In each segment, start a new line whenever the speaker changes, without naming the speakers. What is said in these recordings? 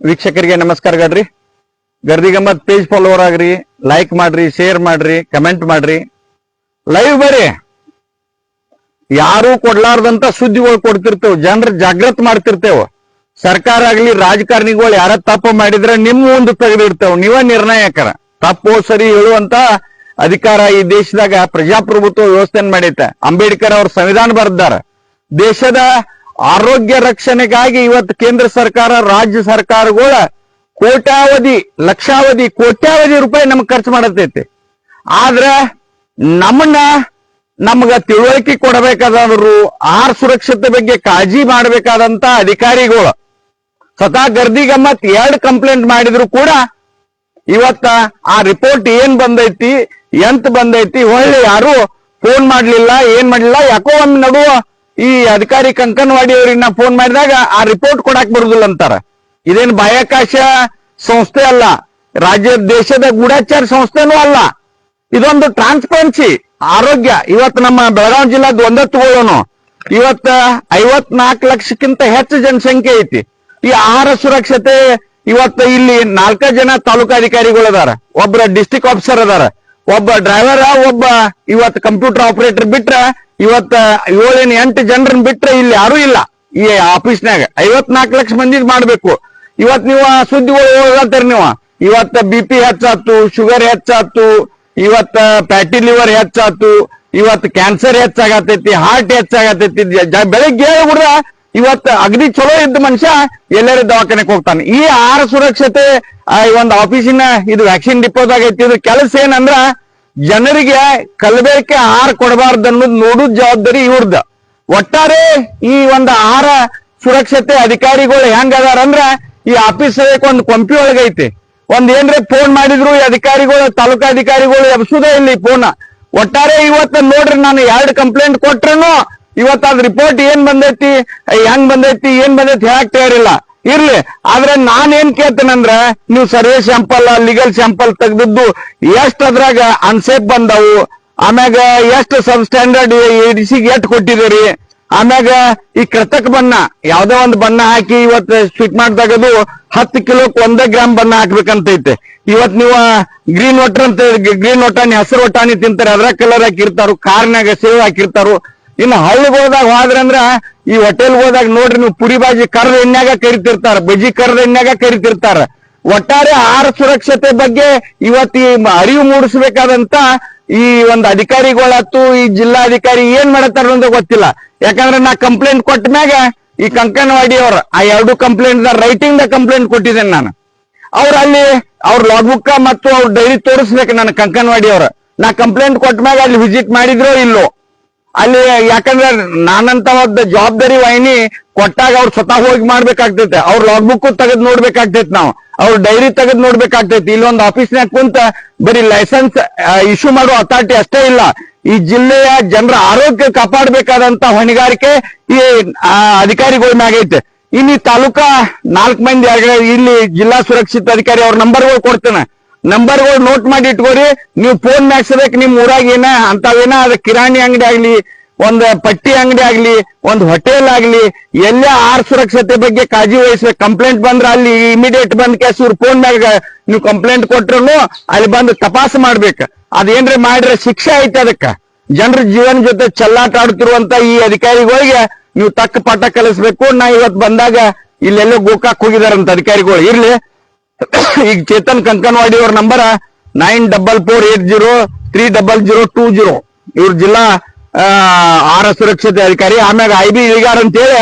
ವೀಕ್ಷಕರಿಗೆ ನಮಸ್ಕಾರಗಳ್ರಿ Gardi Gammat page follower ಆಗ್ರಿ ಲೈಕ್ ಮಾಡ್ರಿ ಶೇರ್ ಮಾಡ್ರಿ ಕಮೆಂಟ್ ಮಾಡ್ರಿ. ಲೈವ್ ಬರ್ರಿ. ಯಾರು ಕೊಡ್ಲಾರ್ದಂತ ಸುದ್ದಿಗಳು ಕೊಡ್ತಿರ್ತೇವ್, ಜನರ ಜಾಗೃತ ಮಾಡ್ತಿರ್ತೇವ್. ಸರ್ಕಾರ ಆಗ್ಲಿ, ರಾಜಕಾರಣಿಗಳು ಯಾರ ತಪ್ಪು ಮಾಡಿದ್ರೆ ನಿಮ್ ಮುಂದೆ ತೆಗೆದಿರ್ತೇವ್ ನೀವ ನಿರ್ಣಾಯಕರ. ತಪ್ಪು ಸರಿ ಹೇಳುವಂತ ಅಧಿಕಾರ ಈ ದೇಶದಾಗ ಪ್ರಜಾಪ್ರಭುತ್ವ ವ್ಯವಸ್ಥೆ ಮಾಡೈತೆ. ಅಂಬೇಡ್ಕರ್ ಅವ್ರ ಸಂವಿಧಾನ ಬರ್ದಾರ. ದೇಶದ ಆರೋಗ್ಯ ರಕ್ಷಣೆಗಾಗಿ ಇವತ್ತು ಕೇಂದ್ರ ಸರ್ಕಾರ, ರಾಜ್ಯ ಸರ್ಕಾರಗಳ ಕೋಟ್ಯಾವಧಿ, ಲಕ್ಷಾವಧಿ, ಕೋಟ್ಯಾವಧಿ ರೂಪಾಯಿ ನಮ್ಗೆ ಖರ್ಚು ಮಾಡತೈತಿ. ಆದ್ರೆ ನಮ್ಮನ್ನ ನಮ್ಗ ತಿಳುವಳಿಕೆ ಕೊಡಬೇಕಾದವರು, ಆಹಾರ ಸುರಕ್ಷತೆ ಬಗ್ಗೆ ಕಾಳಜಿ ಮಾಡಬೇಕಾದಂತ ಅಧಿಕಾರಿಗಳು. ಸ್ವತಃ ಗರ್ದಿ ಗಮ್ಮತ್ ಎರಡು ಕಂಪ್ಲೇಂಟ್ ಮಾಡಿದ್ರು ಕೂಡ ಇವತ್ತ ಆ ರಿಪೋರ್ಟ್ ಏನ್ ಬಂದೈತಿ, ಎಂತ ಬಂದೈತಿ, ಒಳ್ಳೆ ಯಾರು ಫೋನ್ ಮಾಡ್ಲಿಲ್ಲ, ಏನ್ ಮಾಡ್ಲಿಲ್ಲ, ಯಾಕೋ ಒಮ್ಮೆ ನಡುವ ಈ ಅಧಿಕಾರಿ ಕಂಕನ್ವಾಡಿ ಅವ್ರಿಗೆ ನಾ ಫೋನ್ ಮಾಡಿದಾಗ ಆ ರಿಪೋರ್ಟ್ ಕೊಡಾಕ್ ಬರುದಿಲ್ಲ ಅಂತಾರ. ಇದೇನ್ ಬಾಹ್ಯಾಕಾಶ ಸಂಸ್ಥೆ ಅಲ್ಲ, ರಾಜ್ಯ ದೇಶದ ಗೂಢಾಚಾರ ಸಂಸ್ಥೆನೂ ಅಲ್ಲ. ಇದೊಂದು ಟ್ರಾನ್ಸ್ಪರೆನ್ಸಿ ಆರೋಗ್ಯ. ಇವತ್ತು ನಮ್ಮ ಬೆಳಗಾವಿ ಜಿಲ್ಲಾದ ಒಂದ ಇವತ್ತ ಐವತ್ನಾಲ್ಕು ಲಕ್ಷಕ್ಕಿಂತ ಹೆಚ್ಚು ಜನಸಂಖ್ಯೆ ಐತಿ. ಈ ಆಹಾರ ಸುರಕ್ಷತೆ ಇವತ್ತು ಇಲ್ಲಿ ನಾಲ್ಕ ಜನ ತಾಲೂಕಾಧಿಕಾರಿಗಳು ಅದಾರ ಒಬ್ಬರ ಡಿಸ್ಟಿಕ್ ಆಫೀಸರ್ ಅದಾರ. ಒಬ್ಬ ಡ್ರೈವರ್ ಒಬ್ಬ ಇವತ್ತು ಕಂಪ್ಯೂಟರ್ ಆಪರೇಟರ್ ಬಿಟ್ರ ಇವತ್ತ ಏಳಿನ ಎಂಟು ಜನರನ್ನ ಬಿಟ್ರೆ ಇಲ್ಲಿ ಯಾರು ಇಲ್ಲ. ಈ ಆಫೀಸ್ನಾಗ ಐವತ್ನಾಲ್ಕು ಲಕ್ಷ ಮಂದಿ ಮಾಡ್ಬೇಕು. ಇವತ್ ನೀವು ಸುದ್ದಿಗಳು ಹೋಗತ್ತೀರಿ ನೀವು? ಇವತ್ತ ಬಿ ಪಿ ಹೆಚ್ಚಾತು ಶುಗರ್ ಹೆಚ್ಚಾತು ಇವತ್ತ ಫ್ಯಾಟಿ ಲಿವರ್ ಹೆಚ್ಚಾತು ಇವತ್ತು ಕ್ಯಾನ್ಸರ್ ಹೆಚ್ಚಾಗತೈತಿ, ಹಾರ್ಟ್ ಹೆಚ್ಚಾಗತೈತಿ ಬೆಳಿಗ್ಗೆ ಹೇಳ್ಬಿಡ್ರ ಬೆಳಗ್ಗೆ ಅಗ್ನಿ ಚಲೋ ಇದ್ದ ಮನುಷ್ಯ ಎಲ್ಲರ ದವಾಖಾನೆಗೆ ಹೋಗ್ತಾನೆ. ಈ ಆಹಾರ ಸುರಕ್ಷತೆ ಈ ಒಂದು ಆಫೀಸಿನ ಇದು ವ್ಯಾಕ್ಸಿನ್ ಡಿಪೋದಾಗ ಐತಿ ಕೆಲಸ ಏನಂದ್ರ ಜನರಿಗೆ ಕಲಬೇಕೆ ಆಹಾರ ಕೊಡಬಾರ್ದು ಅನ್ನೋದು ನೋಡುದ್ ಜವಾಬ್ದಾರಿ ಇವ್ರದ. ಒಟ್ಟಾರೆ ಈ ಒಂದು ಆಹಾರ ಸುರಕ್ಷತೆ ಅಧಿಕಾರಿಗಳು ಹೆಂಗ ಅದಾರ ಅಂದ್ರ ಈ ಆಫೀಸ್ ಒಂದು ಕೊಂಪಿ ಒಳಗೈತಿ ಒಂದ್ ಏನ್ರೆ ಫೋನ್ ಮಾಡಿದ್ರು ಈ ಅಧಿಕಾರಿಗಳು ತಾಲೂಕಾಧಿಕಾರಿಗಳು ಎಬ್ಸುದೇ ಇಲ್ಲಿ ಫೋನ್ ಒಟ್ಟಾರೆ ಇವತ್ತ ನೋಡ್ರಿ ನಾನು ಎರಡು ಕಂಪ್ಲೇಂಟ್ ಕೊಟ್ರನು ಇವತ್ತ ಅದ್ ರಿಪೋರ್ಟ್ ಏನ್ ಬಂದೈತಿ, ಹೆಂಗ್ ಬಂದೈತಿ, ಏನ್ ಬಂದೈತಿ ಹೇಳಕ್ ತಯಾರಿಲ್ಲ. ಇರ್ಲಿ. ಆದ್ರೆ ನಾನು ಏನ್ ಕೇಳ್ತೇನಂದ್ರ, ನೀವು ಸರ್ವೆ ಸ್ಯಾಂಪಲ್ ಲೀಗಲ್ ಸ್ಯಾಂಪಲ್ ತೆಗ್ದಿದ್ದು ಎಷ್ಟ್ ಅದ್ರಾಗ ಅನ್ಸೇಫ್ ಬಂದವು, ಆಮ್ಯಾಗ ಎಷ್ಟು ಸಬ್ ಸ್ಟ್ಯಾಂಡರ್ಡ್ ಎಡಿಸಿಗೆ ಎಷ್ಟು ಕೊಟ್ಟಿದ್ದೀರಿ, ಆಮ್ಯಾಗ ಈ ಕೃತಕ ಬಣ್ಣ, ಯಾವ್ದೋ ಒಂದು ಬಣ್ಣ ಹಾಕಿ ಇವತ್ತು ಸ್ವೀಟ್ ಮಾಡ್ದಾಗದು ಹತ್ತು ಕಿಲೋಕ್ ಒಂದೇ ಗ್ರಾಮ್ ಬಣ್ಣ ಹಾಕ್ಬೇಕಂತೈತೆ. ಇವತ್ ನೀವು ಗ್ರೀನ್ ವಾಟರ್ ಅಂತ ಗ್ರೀನ್ ಒಟಾಣಿ ಹಸಿರು ಒಟಾಣಿ ತಿಂತಾರೆ ಅದ್ರ ಕಲರ್ ಹಾಕಿರ್ತಾರು ಕಾರ್ನಾಗ ಸೇವ್ ಹಾಕಿರ್ತಾರು. ಇನ್ನು ಹಳ್ಳಿಗಳದಾಗ ಹೋದ್ರ ಅಂದ್ರ ಈ ಹೋಟೆಲ್ ಹೋದಾಗ ನೋಡ್ರಿ ನೀವು ಪುರಿ ಬಾಜಿ ಕರ್ದ ಎಣ್ಣೆಗ ಕರಿತಿರ್ತಾರ ಬಜಿ ಕರ್ದ ಎಣ್ಣೆಗ ಕರಿತಿರ್ತಾರ. ಒಟ್ಟಾರೆ ಆಹಾರ ಸುರಕ್ಷತೆ ಬಗ್ಗೆ ಇವತ್ತು ಅರಿವು ಮೂಡಿಸಬೇಕಾದಂತ ಈ ಒಂದು ಅಧಿಕಾರಿಗಳಾತು ಈ ಜಿಲ್ಲಾಧಿಕಾರಿ ಏನ್ ಮಾಡತ್ತಾರ ಅಂತ ಗೊತ್ತಿಲ್ಲ. ಯಾಕಂದ್ರೆ ನಾ ಕಂಪ್ಲೇಂಟ್ ಕೊಟ್ಟ ಮ್ಯಾಗ ಈ ಕಂಕನವಾಡಿ ಅವ್ರ, ಆ ಎರಡು ಕಂಪ್ಲೇಂಟ್ ರೈಟಿಂಗ್ ದ ಕಂಪ್ಲೇಂಟ್ ಕೊಟ್ಟಿದ್ದೇನೆ ನಾನು. ಅವ್ರ ಅಲ್ಲಿ ಅವ್ರ ಲಾಗ್ಬುಕ್ ಮತ್ತು ಅವ್ರ ಡೈರಿ ತೋರಿಸ್ಬೇಕು ನನ್ನ ಕಂಕನವಾಡಿ ಅವ್ರ. ನಾ ಕಂಪ್ಲೇಂಟ್ ಕೊಟ್ಟ ಮ್ಯಾಗ ಅಲ್ಲಿ ವಿಸಿಟ್ ಮಾಡಿದ್ರೋ ಇಲ್ಲೋ? ಅಲ್ಲಿ ಯಾಕಂದ್ರೆ ನಾನಂತ ಒಂದು ಜವಾಬ್ದಾರಿ ವಾಹಿನಿ ಕೊಟ್ಟಾಗ ಅವ್ರು ಸ್ವತಃ ಹೋಗಿ ಮಾಡ್ಬೇಕಾಗ್ತೈತೆ. ಅವ್ರ ಲಾಗ್ಬುಕ್ ತೆಗೆದ್ ನೋಡ್ಬೇಕಾಗ್ತೈತೆ ನಾವು. ಅವ್ರ ಡೈರಿ ತೆಗೆದ್ ನೋಡ್ಬೇಕಾಗ್ತೈತಿ. ಇಲ್ಲೊಂದು ಆಫೀಸ್ನಾಗ ಕುಂತ ಬರೀ ಲೈಸೆನ್ಸ್ ಇಶ್ಯೂ ಮಾಡೋ ಅಥಾರಿಟಿ ಅಷ್ಟೇ ಇಲ್ಲ. ಈ ಜಿಲ್ಲೆಯ ಜನರ ಆರೋಗ್ಯ ಕಾಪಾಡಬೇಕಾದಂತ ಹೊಣೆಗಾರಿಕೆ ಈ ಅಧಿಕಾರಿಗಳ ಮ್ಯಾಗೈತೆ ಇನ್ನು ತಾಲೂಕಾ ನಾಲ್ಕು ಮಂದಿ ಇಲ್ಲಿ ಜಿಲ್ಲಾ ಸುರಕ್ಷಿತ ಅಧಿಕಾರಿ ಅವ್ರ ನಂಬರ್ಗಳು ಕೊಡ್ತೇನೆ. ನಂಬರ್ಗಳು ನೋಟ್ ಮಾಡಿ ಇಟ್ಕೋರಿ. ನೀವು ಫೋನ್ ಮಾಡಿಸಬೇಕು ನಿಮ್ ಊರಾಗ ಏನ ಅಂತಾವೇನ ಅದ ಕಿರಾಣಿ ಅಂಗಡಿ ಆಗ್ಲಿ, ಒಂದ್ ಪಟ್ಟಿ ಅಂಗಡಿ ಆಗ್ಲಿ, ಒಂದ್ ಹೋಟೆಲ್ ಆಗ್ಲಿ, ಎಲ್ಲ ಆರ್ ಸುರಕ್ಷತೆ ಬಗ್ಗೆ ಕಾಳಜಿ ವಹಿಸ್ಬೇಕು. ಕಂಪ್ಲೇಂಟ್ ಬಂದ್ರ ಅಲ್ಲಿ ಇಮಿಡಿಯೇಟ್ ಬಂದ್ ಕೇಸ್ ಇವ್ರ ಫೋನ್ ಮ್ಯಾಗ, ನೀವು ಕಂಪ್ಲೇಂಟ್ ಕೊಟ್ರು ಅಲ್ಲಿ ಬಂದು ತಪಾಸ್ ಮಾಡ್ಬೇಕು. ಅದೇನ್ರಿ ಮಾಡಿದ್ರೆ ಶಿಕ್ಷೆ ಐತೆ ಅದಕ್ಕ. ಜನರ ಜೀವನ ಜೊತೆ ಚಲ್ಲಾಟ ಆಡ್ತಿರುವಂತ ಈ ಅಧಿಕಾರಿಗಳಿಗೆ ನೀವು ತಕ್ಕ ಪಾಠ ಕಲಿಸ್ಬೇಕು. ನಾ ಇವತ್ ಬಂದಾಗ ಇಲ್ಲೆಲ್ಲೋ ಗೋಕಾಕ್ ಹೋಗಿದಾರಂತ ಅಧಿಕಾರಿಗಳು. ಇರ್ಲಿ. ಈಗ ಚೇತನ್ ಕಂಕನವಾಡಿ ಅವ್ರ number nine double four eight zero three double zero two zero ಇವ್ರ ಜಿಲ್ಲಾ ಆಹಾರ ಸುರಕ್ಷತೆ ಅಧಿಕಾರಿ. ಆಮ್ಯಾಗ ಐ ಬಿ ಇಳಿಗಾರ್ ಅಂತೇಳಿ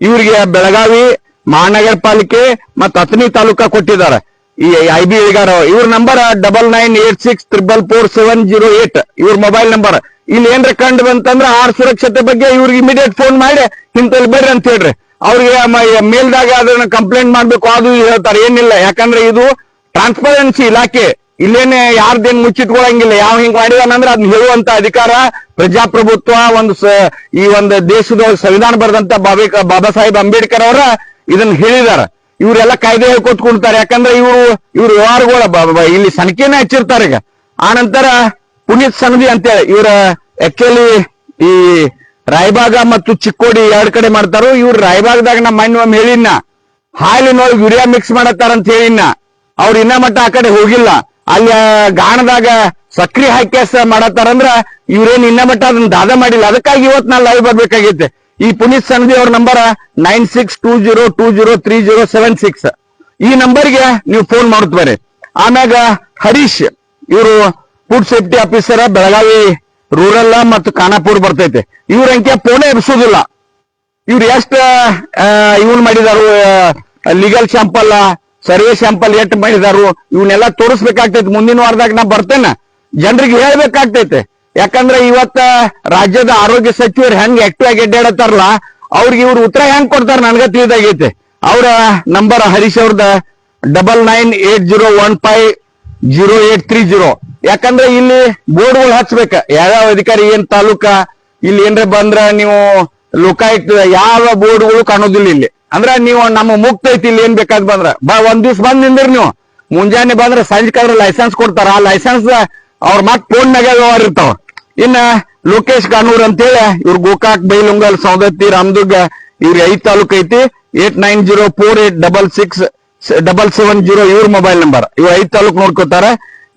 ಇವ್ರಿಗೆ ಬೆಳಗಾವಿ, ಮಹಾನಗರ ಪಾಲಿಕೆ ಮತ್ತು ಹತ್ತನಿ ತಾಲೂಕಾ ಕೊಟ್ಟಿದ್ದಾರೆ. ಈ ಐ ಬಿ ಇಳಿಗಾರ ಇವ್ರ number double nine eight six triple four seven zero eight ಇವ್ರ ಮೊಬೈಲ್ ನಂಬರ್ ಇಲ್ಲಿ ಏನ್ರ ಕಂಡು ಬಂತಂದ್ರ ಆಹಾರ ಸುರಕ್ಷತೆ ಬಗ್ಗೆ ಇವ್ರಿಗೆ ಇಮಿಡಿಯೇಟ್ ಫೋನ್ ಮಾಡಿ ಇಂತಲ್ಲಿ ಬರ್ರಿ ಅಂತ ಹೇಳ್ರಿ. ಅವ್ರಿಗೆ ಮೇಲ್ದಾಗ ಅದನ್ನ ಕಂಪ್ಲೇಂಟ್ ಮಾಡ್ಬೇಕು, ಅದು ಹೇಳ್ತಾರೆ. ಏನಿಲ್ಲ. ಯಾಕಂದ್ರೆ ಇದು ಟ್ರಾನ್ಸ್ಪರೆನ್ಸಿ ಇಲಾಖೆ. ಇಲ್ಲೇನೆ ಯಾರ್ದೇನ್ ಮುಚ್ಚಿಟ್ಕೊಳಂಗಿಲ್ಲ. ಯಾವ ಹಿಂಗ್ ಮಾಡಿದಾನಂದ್ರೆ ಅದನ್ನ ಹೇಳುವಂತ ಅಧಿಕಾರ ಪ್ರಜಾಪ್ರಭುತ್ವ, ಒಂದು ಈ ಒಂದು ದೇಶದ ಸಂವಿಧಾನ ಬರೆದಂತ ಬಾಬೆ ಬಾಬಾ ಸಾಹೇಬ್ ಅಂಬೇಡ್ಕರ್ ಅವರ ಇದನ್ನ ಹೇಳಿದಾರ. ಇವರೆಲ್ಲ ಕಾಯ್ದೆ ಹೇಳ್ಕೊತ್ಕೊಂಡ್ತಾರೆ ಯಾಕಂದ್ರೆ ಇವರು, ಇವ್ರ ವ್ಯವಹಾರಗಳ ಇಲ್ಲಿ ಸಂಖ್ಯೆನ ಹಚ್ಚಿರ್ತಾರೆ ಈಗ. ಆನಂತರ ಪುನೀತ್ ಸಂಧಿ ಅಂತೇಳಿ, ಇವ್ರ ಆಕ್ಚುಲಿ ಈ ರಾಯಬಾಗ ಮತ್ತು ಚಿಕ್ಕೋಡಿ ಎರಡ್ ಕಡೆ ಮಾಡ್ತಾರೋ, ಇವ್ರು ರಾಯಬಾಗದಾಗ ನಮ್ಮ ಮಣ್ಣು ಒಮ್ಮೆ ಹೇಳಿನ ಹಾಲಿನೊಳಗೆ ಯೂರಿಯಾ ಮಿಕ್ಸ್ ಮಾಡತ್ತಾರ ಅಂತ ಹೇಳಿ ಇನ್ನ ಅವ್ರ ಇನ್ನ ಮಟ್ಟ ಆ ಕಡೆ ಹೋಗಿಲ್ಲ. ಅಲ್ಲಿ ಗಾಣದಾಗ ಸಕ್ರಿ ಹಾಕ್ಯಾಸ ಮಾಡತ್ತಾರಂದ್ರ ಇವ್ರೇನ್ ಇನ್ನ ಮಟ್ಟ ಅದನ್ನ ದಾದ ಮಾಡಿಲ್ಲ. ಅದಕ್ಕಾಗಿ ಇವತ್ ನಾ ಲೈವ್ ಬರ್ಬೇಕಾಗೈತೆ. ಈ ಪುನೀತ್ ಸಂಧಿ ಅವ್ರ number nine six two zero two zero three zero seven six ಈ ನಂಬರ್ಗೆ ನೀವು ಫೋನ್ ಮಾಡುತ್ತಾರೆ. ಆಮ್ಯಾಗ ಹರೀಶ್, ಇವರು food safety officer Belagavi rural ಮತ್ತು ಖಾನಾಪುರ್ ಬರ್ತೈತೆ. ಇವ್ರ ಅಂಕೆ ಪೋಣೆ ಎಬ್ಸೋದಿಲ್ಲ. ಇವ್ರು ಎಷ್ಟ ಇವನ್ ಮಾಡಿದಾರು ಲೀಗಲ್ ಶಾಂಪಲ್ ಸರ್ವೆ ಶಾಂಪಲ್ ಎಷ್ಟ್ ಮಾಡಿದಾರು ಇವನ್ನೆಲ್ಲ ತೋರಿಸ್ಬೇಕಾಗ್ತೈತಿ. ಮುಂದಿನ ವಾರದಾಗ ನಾ ಬರ್ತೇನೆ. ಜನರಿಗೆ ಹೇಳ್ಬೇಕಾಗ್ತೈತೆ. ಯಾಕಂದ್ರೆ ಇವತ್ತ ರಾಜ್ಯದ ಆರೋಗ್ಯ ಸಚಿವರು ಹೆಂಗ್ ಆಕ್ಟಿವ್ ಆಗಿ ಅಡ್ಡಾಡತ್ತಾರಲ್ಲ, ಅವ್ರಿಗೆ ಇವ್ರು ಉತ್ತರ ಹೆಂಗ್ ಕೊಡ್ತಾರ ನನ್ಗ ತಿಳಿದಾಗೈತೆ. ಅವ್ರ ನಂಬರ್ ಹರೀಶ್ ಅವ್ರದ double nine eight zero one five zero eight three zero ಯಾಕಂದ್ರೆ ಇಲ್ಲಿ ಬೋರ್ಡ್ಗಳು ಹಚ್ಬೇಕ. ಯಾವ್ಯಾವ ಅಧಿಕಾರಿ, ಏನ್ ತಾಲೂಕ, ಇಲ್ಲಿ ಏನ್ರ ಬಂದ್ರ ನೀವು ಲೋಕಾಯುಕ್ತ, ಯಾವ ಬೋರ್ಡ್ಗಳು ಕಾಣೋದಿಲ್ಲ ಇಲ್ಲಿ. ಅಂದ್ರ ನೀವು ನಮ್ಮ ಮುಕ್ತ ಐತಿ, ಇಲ್ಲಿ ಏನ್ ಬೇಕಾದ್ ಬಂದ್ರ. ಬಾ, ಒಂದ್ ದಿವ್ಸ ಬಂದ್ ನಿಂದ್ರ ನೀವು. ಮುಂಜಾನೆ ಬಂದ್ರ ಸಂಜೆಕಾದ್ರೆ ಲೈಸೆನ್ಸ್ ಕೊಡ್ತಾರ. ಆ ಲೈಸೆನ್ಸ್ ಅವ್ರ ಮತ್ ಫೋನ್ ನಾಗ ವ್ಯವಹಾರ ಇರ್ತಾವ. ಇನ್ನ ಲೋಕೇಶ್ ಕಾನೂರ್ ಅಂತೇಳಿ, ಇವ್ರ ಗೋಕಾಕ್, ಬೈಲುಂಗಲ್ ಸೌದತ್ತಿ ರಾಮದುರ್ಗ, ಇವ್ರ ಐದ್ ತಾಲೂಕ್ ಐತಿ. Eight nine zero four eight double six, double seven zero ಇವ್ರ ಮೊಬೈಲ್ ನಂಬರ್ ಇವ್ರ ಐದ್ ತಾಲೂಕ್ ನೋಡ್ಕೋತಾರ.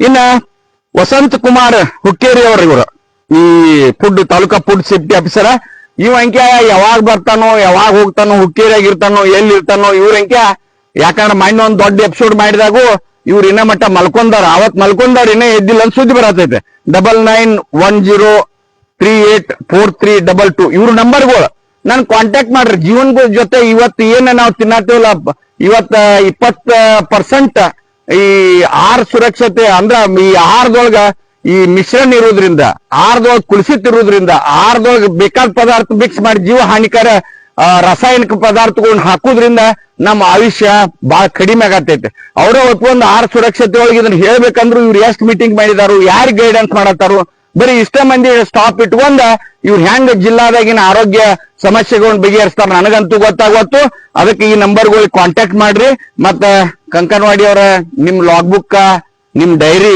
ಇನ್ನ ವಸಂತ್ ಕುಮಾರ್ ಹುಕ್ಕೇರಿ ಅವ್ರ ಇವರು. ಈ food taluka food safety officer. ಇವ್ ಅಂಕ್ಯ ಯಾವಾಗ ಬರ್ತಾನೋ, ಯಾವಾಗ ಹೋಗ್ತಾನೋ ಹುಕ್ಕೇರಿಯಾಗಿ ಇರ್ತಾನೋ ಎಲ್ಲಿ ಇರ್ತಾನೋ ಇವ್ರ ಅಂಕ್ಯ ಯಾಕಂದ್ರೆ ಮೊನ್ನೆ ಒಂದ್ ದೊಡ್ಡ ಎಪಿಸೋಡ್ ಮಾಡಿದಾಗು ಇವ್ರ ಇನ್ನ ಮಟ್ಟ ಮಲ್ಕೊಂಡಾರ. ಅವತ್ ಮಲ್ಕೊಂಡಾರ ಇನ್ನ ಎದ್ದಿಲ್ಲ ಅಂತ ಸುದ್ದಿ ಬರತೈತೆ. Double nine one zero three eight four three double two ಇವ್ರ ನಂಬರ್ಗಳು. ನನ್ ಕಾಂಟ್ಯಾಕ್ಟ್ ಮಾಡ್ರಿ. ಜೀವನ್ಗಳ ಜೊತೆ ಇವತ್ತು ಏನ ನಾವು ತಿನ್ನತ್ತೇವಲ್ಲ ಇವತ್ತ ಇಪ್ಪತ್ತ ಪರ್ಸೆಂಟ್ ಈ ಆಹಾರ ಸುರಕ್ಷತೆ ಅಂದ್ರ ಈ ಆಹಾರದೊಳಗ ಈ ಮಿಶ್ರಣ ಇರೋದ್ರಿಂದ ಆಹಾರದೊಳಗ ಕುಲ್ಸಿತ್ ಇರೋದ್ರಿಂದ ಆಹಾರದೊಳಗ ಬೇಕಾದ ಪದಾರ್ಥ ಮಿಕ್ಸ್ ಮಾಡಿ ಜೀವ ಹಾನಿಕರ ರಾಸಾಯನಿಕ ಪದಾರ್ಥಗಳನ್ನ ಹಾಕೋದ್ರಿಂದ ನಮ್ಮ ಆಯುಷ್ಯ ಬಹಳ ಕಡಿಮೆ ಆಗತೈತೆ. ಅವರ ಒಪ್ಕೊಂಡ್ ಆಹಾರ ಸುರಕ್ಷತೆ ಒಳಗೆ ಇದನ್ನ ಹೇಳ್ಬೇಕಂದ್ರು ಇವ್ರು ಎಷ್ಟ್ ಮೀಟಿಂಗ್ ಮಾಡಿದಾರು ಯಾರು ಗೈಡೆನ್ಸ್ ಮಾಡತ್ತಾರು ಬರೀ ಇಷ್ಟೇ ಮಂದಿ ಸ್ಟಾಪ್ ಇಟ್ಕೊಂಡ ಇವ್ರು ಹೆಂಗ್ ಜಿಲ್ಲಾದಾಗಿನ ಆರೋಗ್ಯ ಸಮಸ್ಯೆಗಳನ್ನ ಬಗೆಹರಿಸ್ತಾರ ನನಗಂತೂ ಗೊತ್ತಾಗತ್ತು. ಅದಕ್ಕೆ ಈ ನಂಬರ್ಗಳಿಗೆ ಕಾಂಟ್ಯಾಕ್ಟ್ ಮಾಡ್ರಿ. ಮತ್ತ ಕಂಕನವಾಡಿ ಅವರ ನಿಮ್ ಲಾಗ್ ಬುಕ್ ನಿಮ್ ಡೈರಿ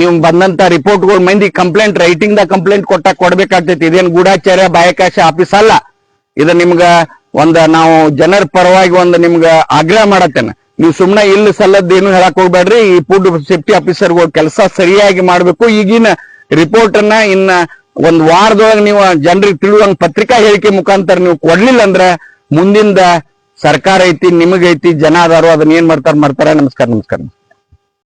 ನಿಮ್ ಬಂದಂತ ರಿಪೋರ್ಟ್ಗಳು ಮಂದಿ ಕಂಪ್ಲೇಂಟ್ ರೈಟಿಂಗ್ ದ ಕಂಪ್ಲೇಂಟ್ ಕೊಟ್ಟಾಗ ಕೊಡ್ಬೇಕಾಗ್ತೈತಿ. ಇದೇನ್ ಗೂಢಾಚಾರ್ಯ ಬಾಯಕಾಶ ಆಫೀಸ್ ಅಲ್ಲ. ಇದು ನಿಮ್ಗ ಒಂದ ನಾವು ಜನರ ಪರವಾಗಿ ಒಂದು ನಿಮ್ಗ ಆಗ್ರಹ ಮಾಡತ್ತೇನೆ. ನೀವು ಸುಮ್ನೆ ಇಲ್ಲಿ ಸಲ್ಲದ್ದು ಏನು ಹೇಳಕ್ ಹೋಗ್ಬೇಡ್ರಿ. ಈ ಫುಡ್ ಸೇಫ್ಟಿ ಆಫೀಸರ್ಗಳು ಕೆಲಸ ಸರಿಯಾಗಿ ಮಾಡ್ಬೇಕು. ಈಗಿನ ರಿಪೋರ್ಟ್ ಅನ್ನ ಇನ್ನ ಒಂದ್ ವಾರದೊಳಗೆ ನೀವು ಜನರಿಗೆ ತಿಳುವಂಗ ಪತ್ರಿಕಾ ಹೇಳಿಕೆ ಮುಖಾಂತರ ನೀವು ಕೊಡ್ಲಿಲ್ಲ ಅಂದ್ರೆ ಮುಂದಿಂದ ಸರ್ಕಾರ ಐತಿ, ನಿಮಗೈತಿ, ಜನ ಅದಾರು, ಅದನ್ನ ಏನ್ ಮಾಡ್ತಾರ ಮಾಡ್ತಾರ? ನಮಸ್ಕಾರ ನಮಸ್ಕಾರ.